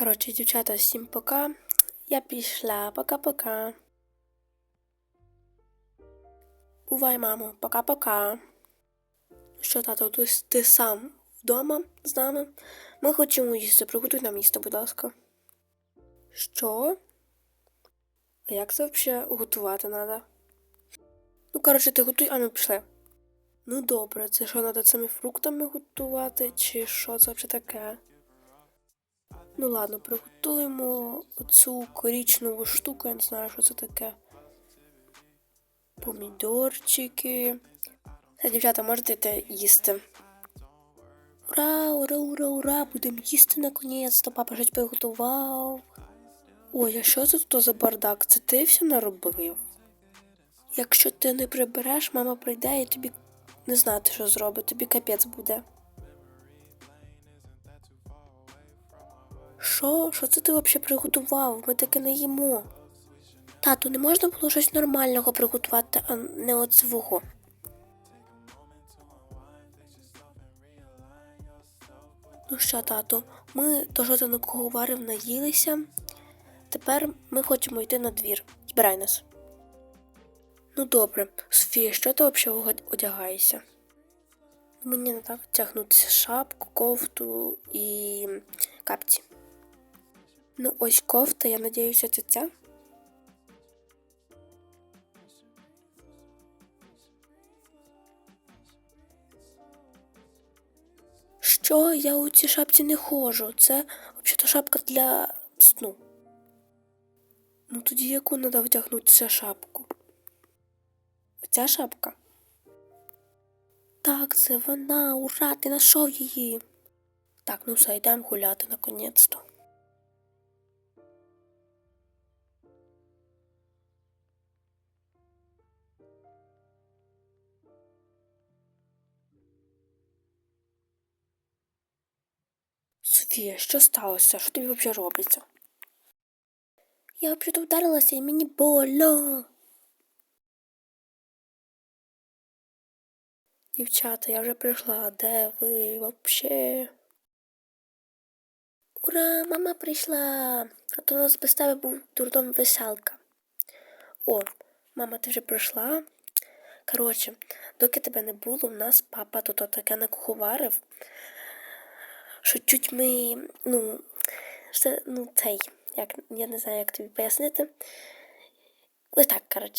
Коротше, дівчата, всім пока. Я пішла. Пока-пока. Бувай, мамо, пока-пока. Що, тато, ти, сам вдома з нами? Ми хочемо їсти. Приготуй нам їсти, будь ласка. Що? А як це взагалі готувати треба? Ну, коротше, ти готуй, а ми пішли. Ну добре, це що треба цими фруктами готувати, чи що це взагалі таке? Ну ладно, приготуємо оцю корічневу штуку, я не знаю, що це таке. Помідорчики. Все, дівчата, можете йти їсти. Ура, ура, ура, ура! Будемо їсти наконець-то. Папа щось приготував. Ой, а що це тут за бардак? Це ти все наробив? Якщо ти не прибереш, мама прийде і тобі не знати, що зробить, тобі капець буде. Що? Що це ти взагалі приготував? Ми таке не їмо. Тату, не можна було щось нормального приготувати, а не от свого. Ну що, тату, ми то, що ти на кого варив, наїлися. Тепер ми хочемо йти на двір. Збирай нас. Ну добре, Софія, що ти взагалі одягаєшся? Мені треба втягнутися шапку, кофту і капці. Ну, ось кофта, я надіюся, це ця. Що? Я у цій шапці не ходжу. Це взагалі шапка для сну. Ну тоді яку треба вдягнутися шапку? Оця шапка? Так, це вона, ура, ти знайшов її. Так, ну все, йдемо гуляти наконець-то. Софія, що сталося? Що тобі взагалі робиться? Я взагалі вдарилася і мені больно. Дівчата, я вже прийшла. Де ви вообще? Ура, мама прийшла. А то у нас без тебе був дурдом веселка. О, мама, ти вже прийшла. Коротше, доки тебе не було, у нас папа тут таке накуховарив, що чуть ми, ну, все, ну, цей, як, я не знаю, як тобі пояснити. Ось так, коротше.